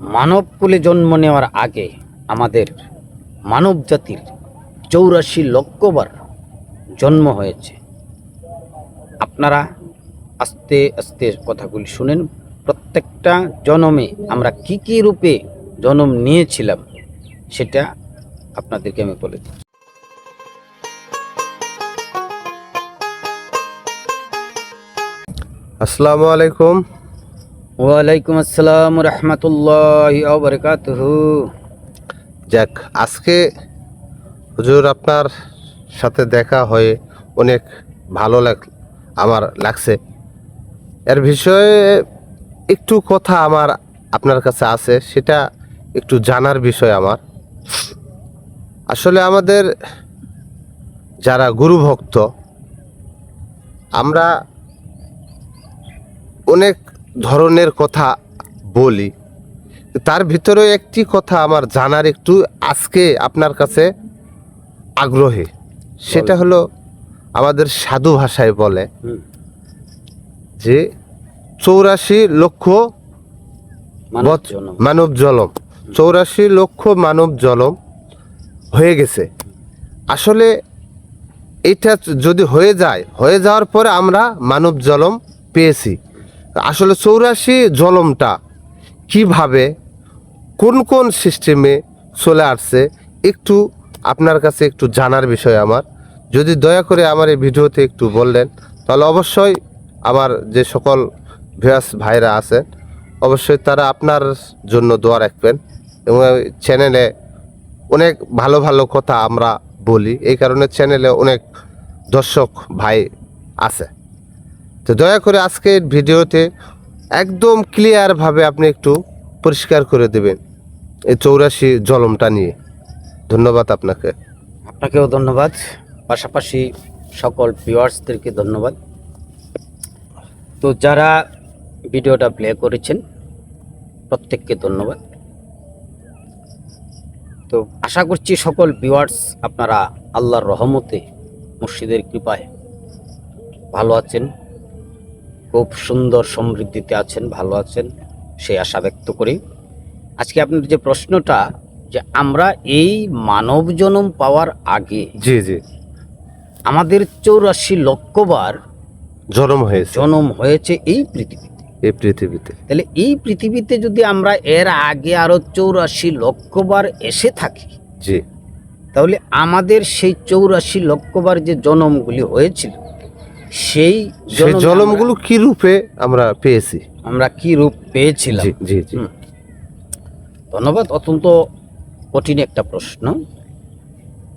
মানবকুলে জন্ম নেওয়ার আগে আমাদের মানব জাতির চৌরাশি লক্ষবার জন্ম হয়েছে। আপনারা আস্তে আস্তে কথাগুলি শুনেন, প্রত্যেকটা জনমে আমরা কি কি রূপে জন্ম নিয়েছিলাম সেটা আপনাদেরকে আমি বলে দিই আসসালামু আলাইকুম। ওয়ালাইকুম আসসালাম রহমতুল্লাহ বরকাতহ। যাক, আজকে হুজুর আপনার সাথে দেখা হয়ে অনেক ভালো লাগ, আমার লাগছে। এর বিষয়ে একটু কথা আমার আপনার কাছে আছে, সেটা একটু জানার বিষয় আমার। আসলে আমাদের যারা গুরু ভক্ত, আমরা অনেক ধরনের কথা বলি। তার ভিতরে একটি কথা আমার জানার একটু আজকে আপনার কাছে আগ্রহী। সেটা হলো আমাদের সাধু ভাষায় বলে যে চৌরাশি লক্ষ মানব জলম চৌরাশি লক্ষ মানব জলম হয়ে গেছে। আসলে এটা যদি হয়ে যায় হয়ে যাওয়ার পরে আমরা মানব জলম পেয়েছি। আসলে চৌরাশি জলমটা কীভাবে, কোন কোন সিস্টেমে চলে আসছে, একটু আপনার কাছে একটু জানার বিষয় আমার। যদি দয়া করে আমার এই ভিডিওতে একটু বললেন, তাহলে অবশ্যই আমার যে সকল ভিয়াস ভাইরা আছে অবশ্যই তারা আপনার জন্য দোয়া রাখবেন এবং চ্যানেলে অনেক ভালো ভালো কথা আমরা বলি। এই কারণে চ্যানেলে অনেক দর্শক ভাই আছে। তো দয়া করে আজকের ভিডিওতে একদম ক্লিয়ারভাবে আপনি একটু পরিষ্কার করে দেবেন এই চৌরাশি জলমটা নিয়ে। ধন্যবাদ আপনাকে। আপনাকেও ধন্যবাদ। পাশাপাশি সকল ভিউয়ার্সদেরকে ধন্যবাদ। তো যারা ভিডিওটা প্লে করেছেন, প্রত্যেককে ধন্যবাদ। তো আশা করছি সকল ভিউয়ার্স আপনারা আল্লাহর রহমতে মুর্শিদের কৃপায় ভালো আছেন। খুব সুন্দর সমৃদ্ধিতে আছেন ভালো আছেন সেই আশা ব্যক্ত করি। আজকে আপনার যে প্রশ্নটা যে আমরা এই মানব জনম পাওয়ার আগে জি জি। আমাদের চৌরাশি লক্ষবার জনম হয়েছে। জনম হয়েছে এই পৃথিবীতে। এই পৃথিবীতে। তাহলে এই পৃথিবীতে যদি আমরা এর আগে আরও চৌরাশি লক্ষবার এসে থাকি জি। তাহলে আমাদের সেই চৌরাশি লক্ষবার যে জনমগুলি হয়েছিল সেই সেই জলমগুলো কি রূপে আমরা পেয়েছি? আমরা- কি রূপ পেয়েছিলাম? জি জি ধন্যবাদ অত্যন্ত কঠিন একটা প্রশ্ন।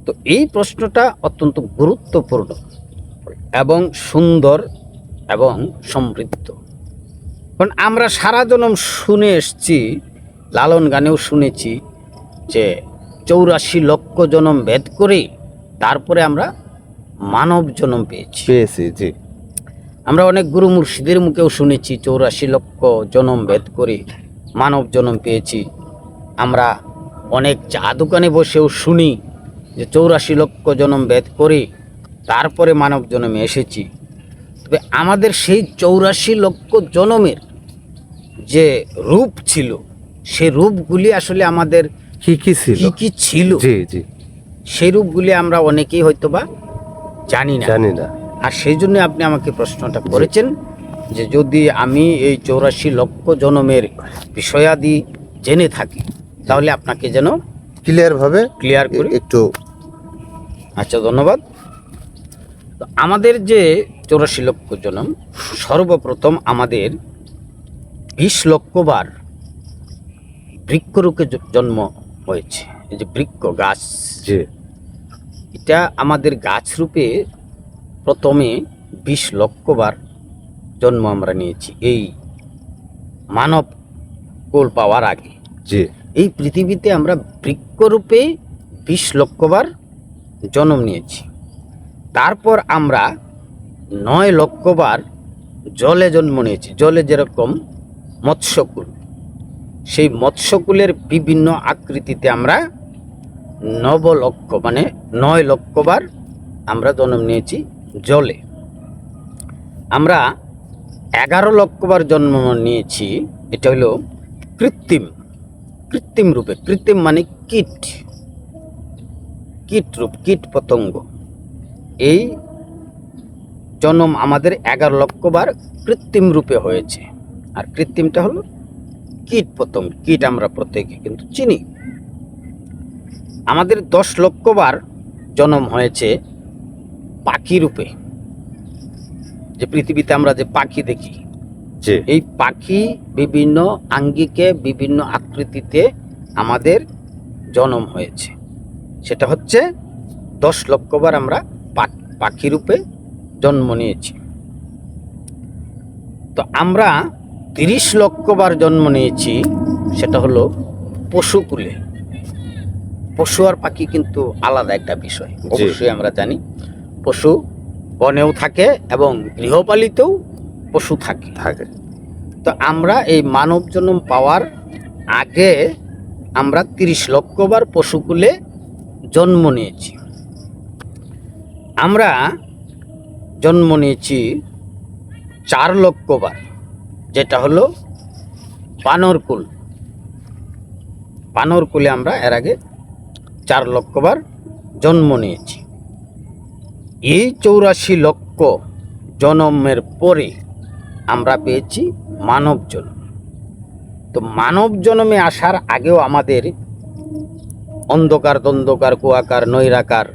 তো এই প্রশ্নটা অত্যন্ত গুরুত্বপূর্ণ এবং সুন্দর এবং সমৃদ্ধ। কারণ আমরা সারা জনম শুনে এসছি লালন গানেও শুনেছি যে চৌরাশি লক্ষ জনম ভেদ করে তারপরে আমরা মানব জনম পেয়েছি। পেয়েছি জি। আমরা অনেক গুরু মুর্শিদের মুখেও শুনেছি চৌরাশি লক্ষ জনম ভেদ করে মানব জনম পেয়েছি। আমরা অনেক চা দোকানে বসেও শুনি যে চৌরাশি লক্ষ জনম ভেদ করে তারপরে মানব জনমে এসেছি। তবে আমাদের সেই চৌরাশি লক্ষ জনমের যে রূপ ছিল সেই রূপগুলি আসলে আমাদের কি কি ছিল? কি কি ছিল? সেই রূপগুলি আমরা অনেকেই হয়তো বা জানি না। জানি না। আর সেই জন্য আপনি আমাকে প্রশ্নটা করেছেন যে যদি আমি এই চৌরাশি লক্ষ জনমের বিষয়াদি জেনে থাকি তাহলে আপনাকে যেন ক্লিয়ারভাবে ক্লিয়ার করি একটু আচ্ছা ধন্যবাদ। আমাদের যে চৌরাশি লক্ষ জনম সর্বপ্রথম আমাদের বিশ লক্ষবার বৃক্ষরূপে জন্ম হয়েছে। এই যে বৃক্ষ গাছ। এটা আমাদের গাছ রূপে প্রথমে বিশ লক্ষবার জন্ম আমরা নিয়েছি এই মানব কোল পাওয়ার আগে। যে এই পৃথিবীতে আমরা বৃক্ষরূপে বিশ লক্ষবার জন্ম নিয়েছি। তারপর আমরা নয় লক্ষবার জলে জন্ম নিয়েছি জলে যেরকম মৎস্যকুল। সেই মৎস্যকুলের বিভিন্ন আকৃতিতে আমরা নব লক্ষ মানে নয় লক্ষবার আমরা জন্ম নিয়েছি জলে। আমরা এগারো লক্ষবার জন্ম নিয়েছি, এটা হলো কৃত্রিম কৃত্রিম রূপে। কৃত্রিম মানে কীট। কীট রূপ, কীট পতঙ্গ। এই জন্ম আমাদের এগারো লক্ষ বার কৃত্রিম রূপে হয়েছে। আর কৃত্রিমটা হলো কীট পতঙ্গ। কীট আমরা প্রত্যেকে কিন্তু চিনি। আমাদের দশ লক্ষ বার জন্ম হয়েছে পাখি রূপে। যে পৃথিবীতে আমরা যে পাখি দেখি এই পাখি বিভিন্ন আঙ্গিকে বিভিন্ন আকৃতিতে আমাদের জন্ম হয়েছে। সেটা হচ্ছে দশ লক্ষবার আমরা পাখি রূপে জন্ম নিয়েছি। তো আমরা তিরিশ লক্ষবার জন্ম নিয়েছি সেটা হলো পশুকুলে পশু আর পাখি কিন্তু আলাদা একটা বিষয়। অবশ্যই আমরা জানি পশু বনেও থাকে এবং গৃহপালিতেও পশু থাকে। থাকে। তো আমরা এই মানব জন্ম পাওয়ার আগে আমরা তিরিশ লক্ষবার পশুকুলে জন্ম নিয়েছি। আমরা জন্ম নিয়েছি চার লক্ষবার যেটা হলো বানরকুল। বানরকুলে আমরা এর আগে চার লক্ষবার জন্ম নিয়েছি। এই চৌরাশি লক্ষ জন্মের পরে আমরা পেয়েছি মানব জন্ম। তো মানব জন্মে আসার আগেও আমাদের অন্ধকার দ্বন্দ্বকার কুয়াকার নৈরাকার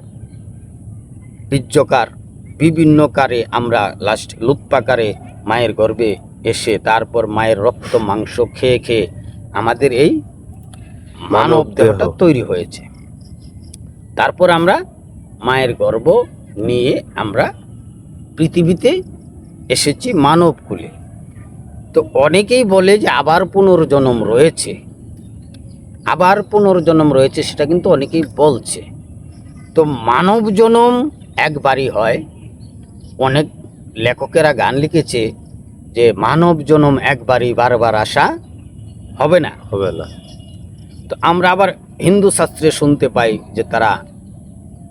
বীর্যকার বিভিন্ন কারে আমরা লাস্ট লুৎপাকারে মায়ের গর্ভে এসে তারপর মায়ের রক্ত মাংস খেয়ে খেয়ে আমাদের এই মানব মানব দেহটা তৈরি হয়েছে। তারপর আমরা মায়ের গর্ভ নিয়ে আমরা পৃথিবীতে এসেছি মানব কুলে। তো অনেকেই বলে যে আবার পুনর্জন্ম রয়েছে। আবার পুনর্জন্ম রয়েছে সেটা কিন্তু অনেকেই বলছে। তো মানব জনম একবারই হয়। অনেক লেখকেরা গান লিখেছে যে মানব জনম একবারই বারবার আসা হবে না। হবে না। তো আমরা আবার হিন্দু শাস্ত্রে শুনতে পাই যে তারা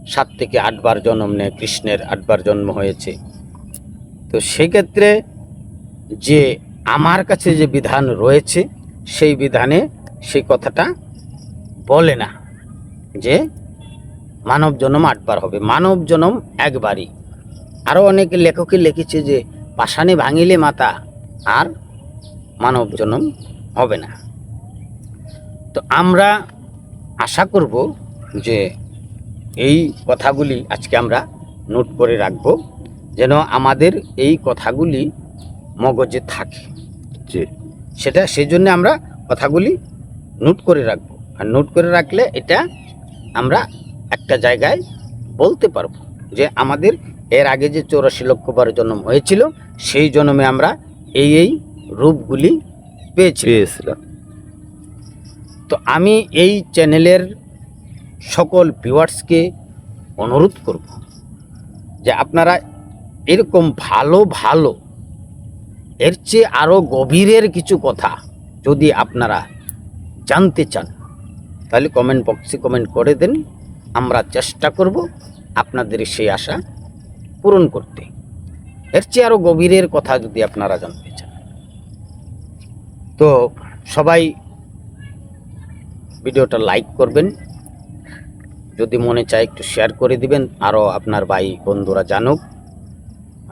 সাত থেকে আটবার জন্ম নেয়, কৃষ্ণের আটবার জন্ম হয়েছে। তো সেক্ষেত্রে যে আমার কাছে যে বিধান রয়েছে, সেই বিধানে সেই কথাটা বলে না যে মানব জন্ম আটবার হবে। মানব জন্ম একবারই। আরও অনেক লেখকে লিখেছে যে পাষাণে ভাঙিলে মাতা আর মানব জন্ম হবে না। তো আমরা আশা করব যে এই কথাগুলি আজকে আমরা নোট করে রাখব যেন আমাদের এই কথাগুলি মগজে থাকে। যে সেটা সেই জন্য আমরা কথাগুলি নোট করে রাখব। আর নোট করে রাখলে এটা আমরা একটা জায়গায় বলতে পারব যে আমাদের এর আগে যে চৌরাশি লক্ষ বার জন্ম হয়েছিল সেই জন্মে আমরা এই এই রূপগুলি পেয়েছি পেয়েছিলাম। তো আমি এই চ্যানেলের সকল ভিউয়ার্সকে অনুরোধ করব যে আপনারা এরকম ভালো ভালো, এর চেয়ে আরও গভীরের কিছু কথা যদি আপনারা জানতে চান, তাহলে কমেন্ট বক্সে কমেন্ট করে দেন। আমরা চেষ্টা করব আপনাদের সেই আশা পূরণ করতে। এর চেয়ে আরও গভীরের কথা যদি আপনারা জানতে চান। তো সবাই ভিডিওটা লাইক করবেন। যদি মনে চায় একটু শেয়ার করে দিবেন আরও আপনার ভাই বন্ধুরা জানুক।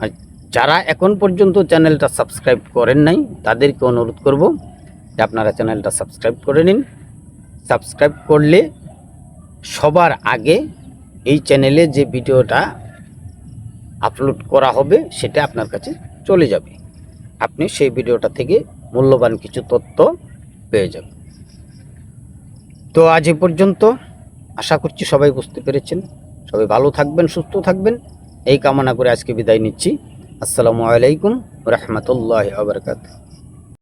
আর যারা এখন পর্যন্ত চ্যানেলটা সাবস্ক্রাইব করেন নাই, তাদেরকে অনুরোধ করব যে আপনারা চ্যানেলটা সাবস্ক্রাইব করে নিন। সাবস্ক্রাইব করলে সবার আগে এই চ্যানেলে যে ভিডিওটা আপলোড করা হবে, সেটা আপনার কাছে চলে যাবে। আপনি সেই ভিডিওটা থেকে মূল্যবান কিছু তথ্য পেয়ে যাবেন। তো আজ এ পর্যন্ত আশা করছি সবাই বুঝতে পেরেছেন। সবাই ভালো থাকবেন, সুস্থ থাকবেন। এই কামনা করে আজকে বিদায় নিচ্ছি। আসসালামু আলাইকুম রহমতুল্লাহ আবরকাত